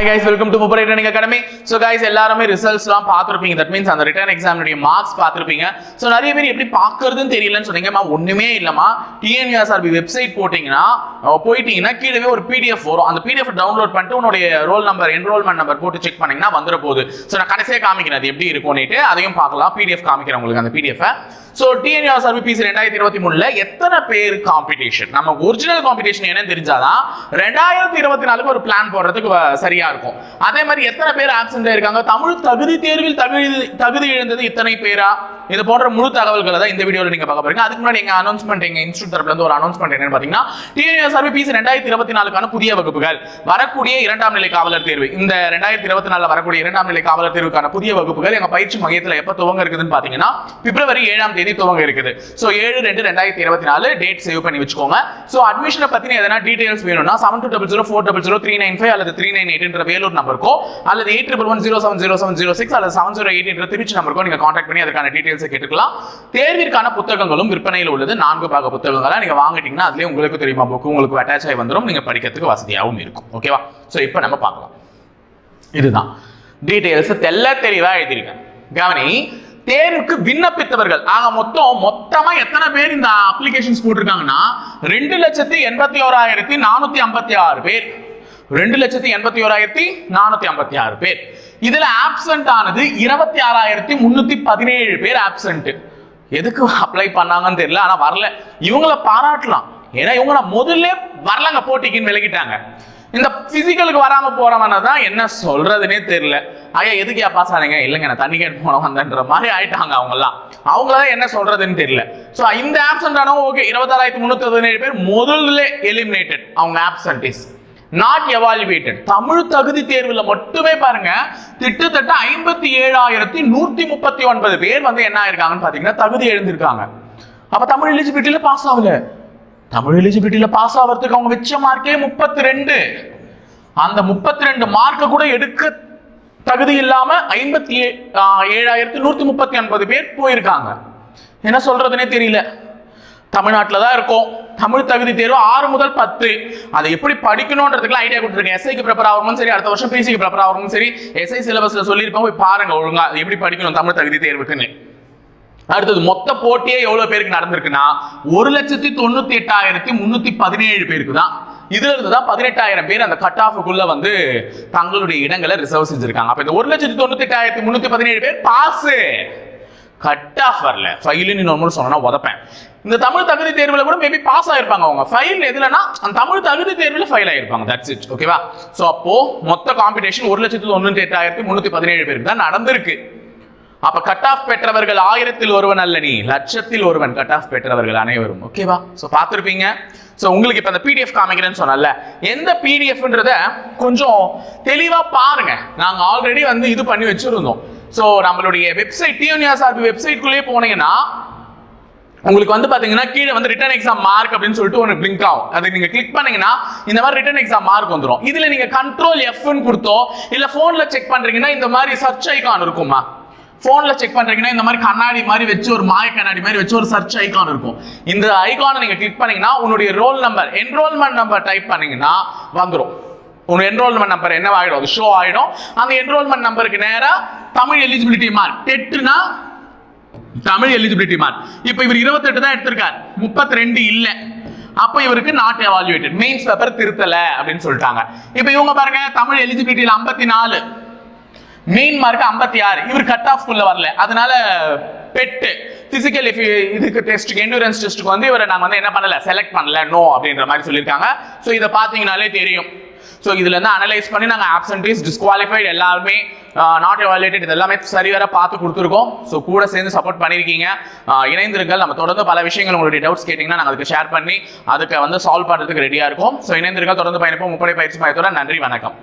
Hi guys welcome to முப்பரை returning academy so guys எல்லாருமே ரிசல்ட்ஸ்லாம் பார்த்துருப்பீங்க. தட் மீன்ஸ் அந்த ரிட்டர்ன் எக்ஸாமினுடைய மார்க்ஸ் பார்த்துருப்பீங்க. ஸோ நிறைய பேர் எப்படி பார்க்கறதுன்னு தெரியலன்னு சொன்னீங்கம்மா ஒன்றுமே இல்லைம்மா டிஎன்யூஎஸ்ஆர்பி வெப்சைட் போட்டிங்கன்னா போயிட்டீங்கன்னா கீழே ஒரு பிடிஎஃப் வரும். அந்த பிடிஎஃப் டவுன்லோட் பண்ணிட்டு உன்னுடைய ரோல் நம்பர் என்ரோல்மெண்ட் நம்பர் போட்டு செக் பண்ணீங்கன்னா வந்துட போகுது. ஸோ நான் கடைசியாக காமிக்கிறேன் அது எப்படி இருக்கும்னுட்டு. அதையும் பார்க்கலாம். பிடிஎஃப் காமிக்கிறேன் உங்களுக்கு அந்த பிடிஎஃப் ஸோ டிஎன்யூஎஸ்ஆர்பி பிசி ரெண்டாயிரத்தி இருபத்தி மூணுல எத்தனை பேர் காம்படிஷன் நம்ம ஒரிஜினல் காம்படிஷன் என்னன்னு தெரிஞ்சாதான் ரெண்டாயிரத்தி இருபத்தி நாலுக்கு ஒரு பிளான் போடுறதுக்கு சரியா நிறையா இருக்கும். அதே மாதிரி எத்தனை பேர் ஆப்சென்ட் இருக்காங்க? தமிழ் தகுதி தேர்வில் தகுதி தகுதி இழந்தது இத்தனை பேரா? இது போன்ற முழு தகவல்களை தான் இந்த வீடியோவில் நீங்க பார்க்க போறீங்க. அதுக்கு முன்னாடி எங்கள் அனௌன்ஸ்மெண்ட் எங்க இன்ஸ்டியூட் இருந்து ஒரு அனௌன்ஸ்மெண்ட் என்னன்னு பாத்தீங்கன்னா டிஎன்எஸ்ஆர்பி பிசி ரெண்டாயிரத்தி இருபத்தி நாலுக்கான புதிய வகுப்புகள். வரக்கூடிய இரண்டாம் நிலை காவலர் தேர்வு. இந்த ரெண்டாயிரத்தி இருபத்தி நாலில் வரக்கூடிய இரண்டாம் நிலை காவலர் தேர்வுக்கான புதிய வகுப்புகள் எங்க பயிற்சி மையத்தில் எப்ப துவங்க இருக்குதுன்னு பாத்தீங்கன்னா பிப்ரவரி ஏழாம் தேதி துவங்க இருக்குது. ஸோ ஏழு ரெண்டு ரெண்டாயிரத்தி இருபத்தி நாலு டேட் சேவ் பண்ணி வச்சுக்கோங்க. ஸோ அட்மிஷனை பற்றின எதனா டீடைல்ஸ் வேணும்னா seven two double zero four double zero three nine five அல்லது த்ரீ நைன் எயிட் இருக்கிற வேலூர் நம்பருக்கோ அல்லது eight triple one zero seven zero seven zero six அல்லது செவன் ஜீரோ எயிட் என்ற திருச்சி நம்பருக்கோ நீங்க காண்டாக்ட் பண்ணி அதுக்கான டீடைல்ஸை கேட்டுக்கலாம். தேர்விற்கான புத்தகங்களும் விற்பனையில் உள்ளது. நான்கு பாக புத்தகங்களா நீங்க வாங்கிட்டீங்கன்னா அதுலயே உங்களுக்கு தெரியுமா புக்கு உங்களுக்கு அட்டாச் ஆகி வந்துடும் நீங்க படிக்கிறதுக்கு வசதியாகவும் இருக்கும். ஓகேவா ஸோ இப்போ நம்ம பார்க்கலாம். இதுதான். டீடைல்ஸ் தெல்ல தெளிவா எழுதியிருக்கேன். கவனி தேர்வுக்கு விண்ணப்பித்தவர்கள் ஆக மொத்தம் மொத்தமா எத்தனை பேர் இந்த அப்ளிகேஷன்ஸ் போட்டிருக்காங்கன்னா ரெண்டு லட்சத்தி எண்பத்தி ஓராயிரத்தி நானூத்தி ஐம்பத்தி ஆறு பேர். ரெண்டு லட்சத்தி எண்பத்தி ஓராயிரத்தி நானூத்தி ஐம்பத்தி ஆறு பேர். இதுல ஆப்சென்ட் ஆனது இருபத்தி ஆறாயிரத்தி முன்னூத்தி பதினேழு பேர் ஆப்சென்ட் எதுக்கு அப்ளை பண்ணாங்கன்னு தெரியல ஆனா வரல. இவங்கள பாராட்டலாம். ஏன்னா இவங்க முதல்ல வரலங்க போட்டிக்குன்னு விலகிட்டாங்க. இந்த பிசிக்கலுக்கு வராம போறவன தான் என்ன சொல்றதுனே தெரியல. ஐயா எதுக்கு பாஸ் ஆனீங்க? இல்லைங்க நான் தண்ணி கேட்டு போன வந்தன்ற மாதிரி ஆயிட்டாங்க அவங்கெல்லாம். அவங்களதான் என்ன சொல்றதுன்னு தெரியல. ஸோ இந்த ஆப்சென்ட் ஆனவங்க ஓகே இருபத்தாறாயிரத்தி முன்னூத்தி பதினேழு பேர் முதல்ல எலிமினேட்டட் அவங்க ஆப்சன்டிஸ் நாட் எவாலுவேட்டட் தமிழ் தகுதி தேர்வில் மட்டுமே பாருங்க கிட்டத்தட்ட ஐம்பத்தி ஏழாயிரத்தி நூத்தி முப்பத்தி ஒன்பது பேர் வந்து என்ன ஆயிருக்காங்கன்னு பாத்தீங்கன்னா தகுதி எழுந்திருக்காங்க. அப்ப தமிழ் எலிஜிபிலிட்டியில பாஸ் ஆகல. தமிழ் எலிஜிபிலிட்டியில பாஸ் ஆகிறதுக்கு அவங்க வச்ச மார்க்கே முப்பத்தி ரெண்டு அந்த முப்பத்தி ரெண்டு மார்க்கை கூட எடுக்க தகுதி இல்லாம ஐம்பத்தி ஏழாயிரத்தி நூத்தி முப்பத்தி ஒன்பது பேர் போயிருக்காங்க. என்ன சொல்றதுனே தெரியல. தமிழ்நாட்டில் தான் இருக்கும். தமிழ் தகுதி தேர்வு ஆறு முதல் பத்து. அதை எப்படி படிக்கணுன்றதுக்குலாம் ஐடியா கொடுத்துருக்கேன். எஸ்ஐக்கு ப்ரிப்பேர் ஆகணும் சரி அடுத்த வருஷம் பிசிக்கு ப்ரிப்பேர் ஆகணும் சரி எஸ்ஐ சிலபஸில் சொல்லியிருப்போம் போய் பாருங்க ஒழுங்கா அது எப்படி படிக்கணும் தமிழ் தகுதி தேர்வுக்குன்னு. அடுத்தது மொத்த போட்டியே எவ்வளோ பேருக்கு நடந்திருக்குன்னா ஒரு லட்சத்தி தொண்ணூத்தி எட்டாயிரத்தி முன்னூத்தி பதினேழு பேருக்கு தான். இதுல இருந்து தான் பதினெட்டாயிரம் பேர் அந்த கட் ஆஃபுக்குள்ள வந்து தங்களுடைய இடங்களை ரிசர்வ் செஞ்சிருக்காங்க. அப்ப இந்த ஒரு லட்சத்தி தொண்ணூத்தி எட்டாயிரத்தி முன்னூத்தி பதினேழு பேர் பாஸ் கட் ஆஃப் வரல. ஃபைலுன்னு நார்மல் சொன்னா உதப்பேன். இந்த தமிழ் தகுதி தேர்வில் கூட மேபி பாஸ் ஆயிருப்பாங்க அவங்க. ஃபைல் எதுலனா அந்த தமிழ் தகுதி தேர்வில் ஃபைல் ஆயிருப்பாங்க. தட்ஸ் இட் ஓகேவா ஸோ அப்போ மொத்த காம்படிஷன் ஒரு லட்சத்து தொண்ணூத்தி எட்டாயிரத்தி முன்னூத்தி பதினேழு பேருக்கு தான் நடந்திருக்கு. அப்ப கட் ஆஃப் பெற்றவர்கள் ஆயிரத்தில் ஒருவன் அல்ல நீ லட்சத்தில் ஒருவன் கட் ஆஃப் பெற்றவர்கள் அனைவரும். ஓகேவா ஸோ பார்த்துருப்பீங்க. ஸோ உங்களுக்கு இப்போ அந்த பிடிஎஃப் காமிக்கிறேன்னு சொன்னல எந்த பிடிஎஃப்ன்றத கொஞ்சம் தெளிவாக பாருங்க. நாங்கள் ஆல்ரெடி வந்து இது பண்ணி வச்சிருந்தோம். ஸோ நம்மளுடைய வெப்சைட் டிஎன்ஆர்பி வெப்சைட்குள்ளேயே போனீங்கன்னா உங்களுக்கு வந்து பாத்தீங்கன்னா கீழே வந்து ரிட்டன் எக்ஸாம் மார்க் அப்படின்னு சொல்லிட்டு ஒன்று பிளிங்க் ஆகும். அது நீங்க கிளிக் பண்ணீங்கன்னா இந்த மாதிரி ரிட்டன் எக்ஸாம் மார்க் வந்துடும் இதுல நீங்க கண்ட்ரோல் எஃப்னு கொடுத்தோ இல்ல போன்ல செக் பண்றீங்கன்னா இந்த மாதிரி சர்ச் ஐக்கான் இருக்குமா? ஃபோனில் செக் பண்ணுறீங்கன்னா இந்த மாதிரி கண்ணாடி மாதிரி வச்சு ஒரு மாய கண்ணாடி மாதிரி வச்சு ஒரு சர்ச் ஐகான் இருக்கும். இந்த ஐக்கானை நீங்கள் கிளிக் பண்ணீங்கன்னா உன்னுடைய roll number enrolment number type பண்ணீங்கன்னா வந்துடும் உன் என்ரோல்மெண்ட் நம்பர் என்ன ஆகிடும் அது ஷோ ஆகிடும் அந்த என்ரோல்மெண்ட் நம்பருக்கு நேராக தமிழ் எலிஜிபிலிட்டி மார்க் டெட்டுனா தமிழ் எலிஜிபிலிட்டி மார்க் இப்போ இவர் 28 தான் எடுத்திருக்கார். 32 இல்ல. அப்ப இவருக்கு நாட் எவால்யூட்டட் மெயின்ஸ் பேப்பர் திருத்தல அப்படின்னு சொல்லிட்டாங்க. இப்போ இவங்க பாருங்க தமிழ் எலிஜிபிலிட்டியில் 54 மெயின் மார்க் 56 ஆறு இவர் கட் ஆஃப் குள்ள வரல. அதனால பெட்டு. பிசிக்கல் இதுக்கு டெஸ்ட்டுக்கு எண்டூரன்ஸ் டெஸ்ட்டுக்கு வந்து இவரை நாங்கள் வந்து என்ன பண்ணல? செலக்ட் பண்ணல. நோ அப்படின்ற மாதிரி சொல்லியிருக்காங்க. ஸோ இதை பார்த்தீங்கனாலே தெரியும். ஸோ இதுலேருந்து அனலைஸ் பண்ணி நாங்கள் ஆப்சன்டீஸ் டிஸ்குவாலிஃபைட் எல்லாருமே நாட் எவாலுவேட்டட் இது எல்லாமே சரிவர பார்த்து கொடுத்துருக்கோம். ஸோ கூட சேர்ந்து சப்போர்ட் பண்ணியிருக்கீங்க ஆஹ் இணைந்திருங்கள். நம்ம தொடர்ந்து பல விஷயங்கள் உங்களுடைய டவுட்ஸ் கேட்டிங்கன்னா நாங்கள் அதுக்கு ஷேர் பண்ணி அதுக்கு வந்து சால்வ் பண்ணுறதுக்கு ரெடியாக இருக்கும். ஸோ இணைந்திருங்கள். தொடர்ந்து பயணிப்போம். முப்படை பயிற்சி மையத்தோட நன்றி வணக்கம்.